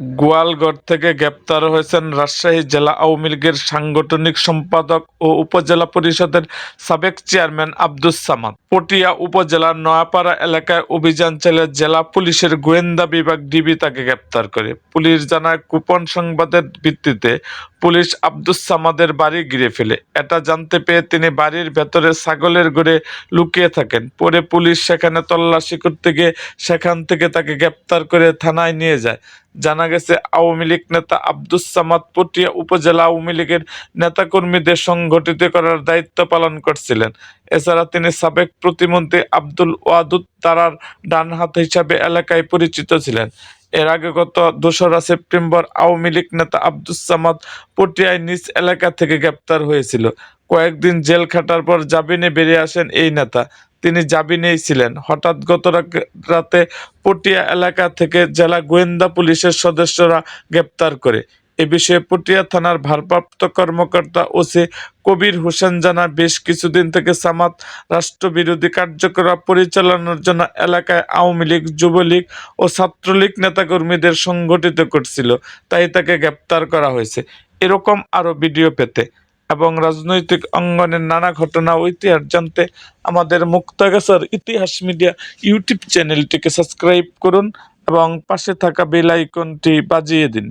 গোয়ালগড় থেকে গ্রেপ্তার হয়েছেন রাজশাহী জেলা আওয়ামী লীগের সাংগঠনিক সম্পাদক ও উপজেলা পরিষদের সাবেক চেয়ারম্যান আব্দুস সামাদ। পটিয়া উপজেলার নয়াপাড়া এলাকায় অভিযান চালিয়ে জেলা পুলিশের গোয়েন্দা বিভাগ ডিবি তাকে গ্রেপ্তার করে। পুলিশ জানায়, কুপন সংবাদের ভিত্তিতে পুলিশ আব্দুস সামাদের বাড়ি ঘিরে ফেলে। এটা জানতে পেয়ে তিনি বাড়ির ভেতরে ছাগলের গড়ে লুকিয়ে থাকেন। পরে পুলিশ সেখানে তল্লাশি করতে গিয়ে সেখান থেকে তাকে গ্রেপ্তার করে থানায় নিয়ে যায়। জানা গেছে, আওয়ামী লীগ নেতা আব্দুস সামাদ পটিয়া উপজেলা আওয়ামী লীগের নেতাকর্মীদের সংগঠিত করার দায়িত্ব পালন করছিলেন। এছাড়া তিনি সাবেক প্রতিমন্ত্রী আব্দুল ওয়াদুদ তারার ডান হাত হিসাবে এলাকায় পরিচিত ছিলেন। এর আগে গত দোসরা সেপ্টেম্বর আওয়ামী লীগ নেতা আব্দুস সামাদ পটিয়ায় নিজ এলাকা থেকে গ্রেপ্তার হয়েছিল। কয়েকদিন জেল খাটার পর জামিনে বেরিয়ে আসেন এই নেতা। তিনি জামিনেই ছিলেন। হঠাৎ গত রাতে পটিয়া এলাকা থেকে জেলা গোয়েন্দা পুলিশের সদস্যরা গ্রেপ্তার করে। এ বিষয়ে পটিয়া থানার ভারপ্রাপ্ত কর্মকর্তা ওসি কবির হোসেন জানা বেশ কিছুদিন থেকে সামাদ রাষ্ট্রবিরোধী কার্যকলাপ পরিচালনার জন্য এলাকায় আওয়ামী লীগ, যুবলীগ ও ছাত্রলীগ নেতাকর্মীদের সংগঠিত করছিল, তাই তাকে গ্রেপ্তার করা হয়েছে। এরকম আরও ভিডিও পেতে এবং রাজনৈতিক অঙ্গনের নানা ঘটনা ইতিহাস জানতে আমাদের মুক্তাগাছার ইতিহাস মিডিয়া ইউটিউব চ্যানেলটিকে সাবস্ক্রাইব করুন এবং পাশে থাকা বেল আইকনটি বাজিয়ে দিন।